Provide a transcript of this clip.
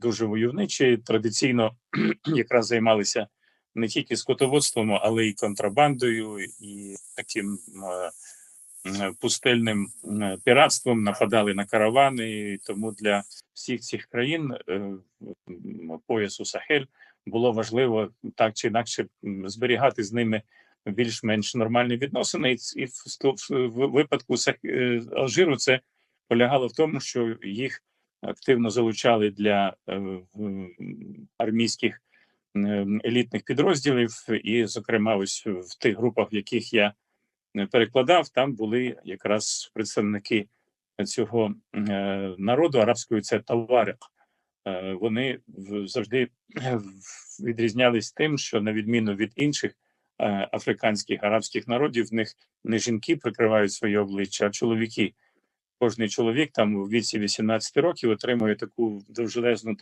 дуже войовничі. Традиційно якраз займалися не тільки скотоводством, але й контрабандою, і таким е, пустельним е, піратством нападали на каравани. І тому для всіх цих країн е, поясу Сахель було важливо так чи інакше зберігати з ними більш-менш нормальні відносини. І, в, випадку Алжиру це полягало в тому, що їх активно залучали для е, армійських елітних підрозділів, і, зокрема, ось в тих групах, в яких я е, перекладав, там були якраз представники цього е, народу арабської це таварик. Вони завжди відрізнялись тим, що на відміну від інших африканських арабських народів, в них не жінки прикривають своє обличчя, а чоловіки. Кожний чоловік там у віці 18 років отримує таку довжелезну